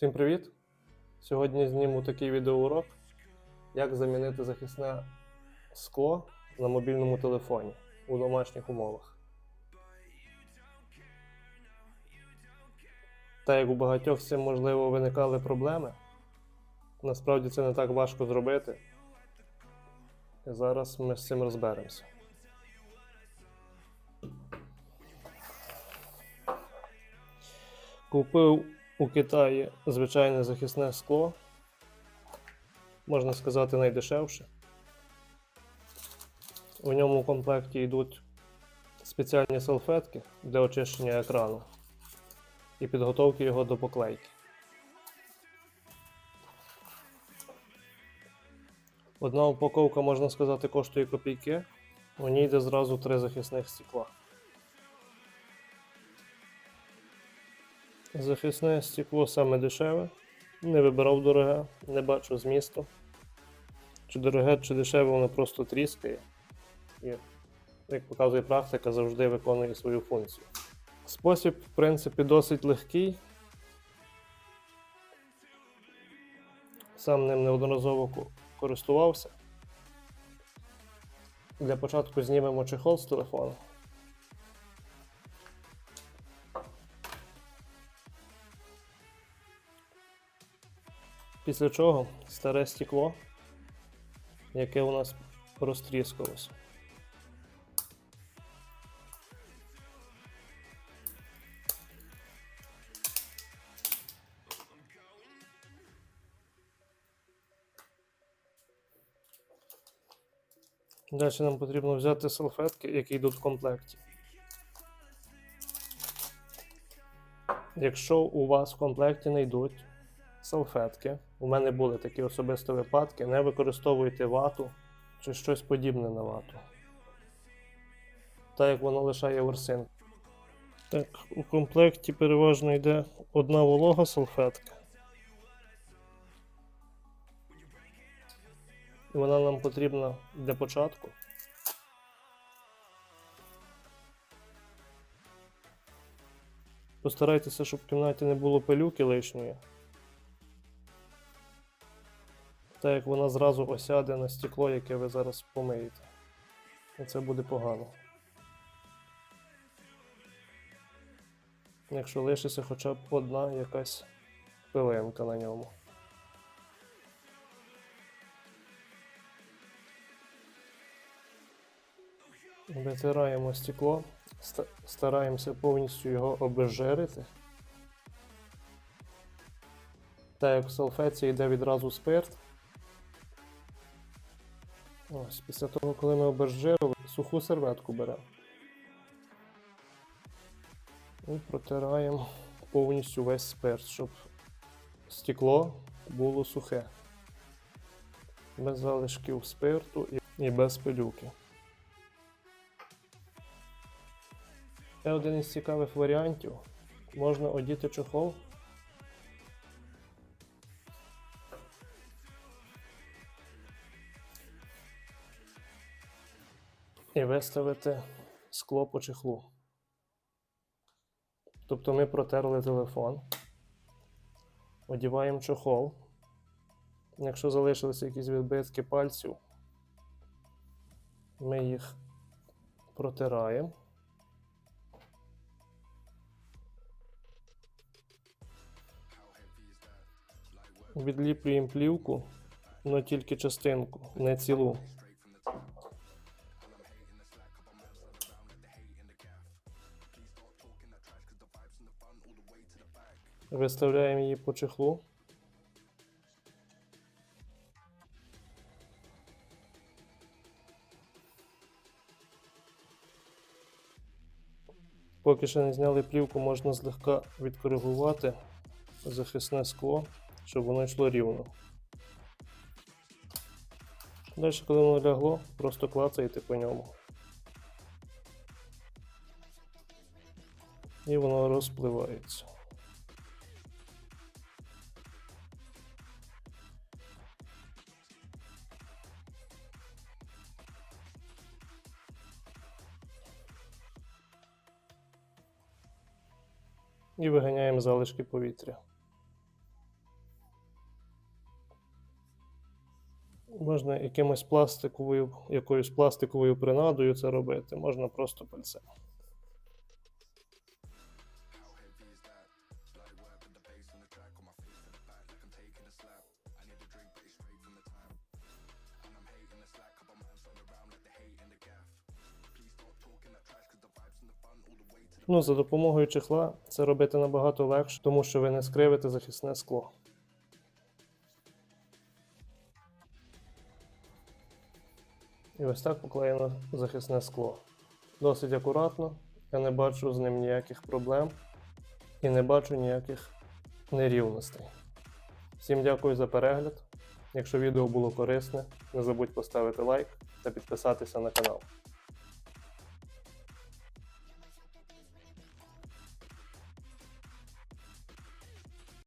Всім привіт! Сьогодні зніму такий відеоурок, як замінити захисне скло на мобільному телефоні у домашніх умовах. Та як у багатьох з цим можливо виникали проблеми, насправді це не так важко зробити. І зараз ми з цим розберемося. Купив у Китаї звичайне захисне скло, можна сказати, найдешевше. У ньому в комплекті йдуть спеціальні салфетки для очищення екрану і підготовки його до поклейки. Одна упаковка, можна сказати, коштує копійки. У ній йде зразу три захисних стекла. Захисне стекло саме дешеве. Не вибирав дороге, не бачу змісту. Чи дороге, чи дешеве, воно просто тріскає. І, як показує практика, завжди виконує свою функцію. Спосіб, в принципі, досить легкий. Сам ним неодноразово користувався. Для початку знімемо чехол з телефону. Після чого старе стекло, яке у нас розтріскалося. Далі нам потрібно взяти салфетки, які йдуть в комплекті. Якщо у вас в комплекті не йдуть салфетки, у мене були такі особисті випадки, не використовуйте вату чи щось подібне на вату. Так як воно лишає ворсинку. Так, у комплекті переважно йде одна волога салфетка. І вона нам потрібна для початку. Постарайтеся, щоб в кімнаті не було пилюки лишньої. Так як вона зразу осяде на стекло, яке ви зараз помиєте. І це буде погано. Якщо лишиться хоча б одна якась пилинка на ньому. Витираємо стекло, стараємося повністю його обезжирити. Так як в салфеці йде відразу спирт. Ось, після того, коли ми обезжирили, суху серветку беремо. І протираємо повністю весь спирт, щоб стекло було сухе. Без залишків спирту і, без пилюки. Ще один із цікавих варіантів. Можна одіти чохол. І виставити скло по чехлу. Тобто ми протерли телефон, одіваємо чохол. Якщо залишилися якісь відбитки пальців, ми їх протираємо. Відліплюємо плівку, але тільки частинку, не цілу. Виставляємо її по чехлу. Поки ще не зняли плівку, можна злегка відкоригувати захисне скло, щоб воно йшло рівно. Далі, коли воно лягло, просто клацаєте по ньому. І воно розпливається. і виганяємо залишки повітря. Можна якимось пластиковою, якоюсь пластиковою принадою це робити, можна просто пальцем. Ну, за допомогою чехла це робити набагато легше, тому що ви не скривите захисне скло. І ось так поклеєно захисне скло. Досить акуратно. Я не бачу з ним ніяких проблем і не бачу ніяких нерівностей. Всім дякую за перегляд. Якщо відео було корисне, не забудь поставити лайк та підписатися на канал.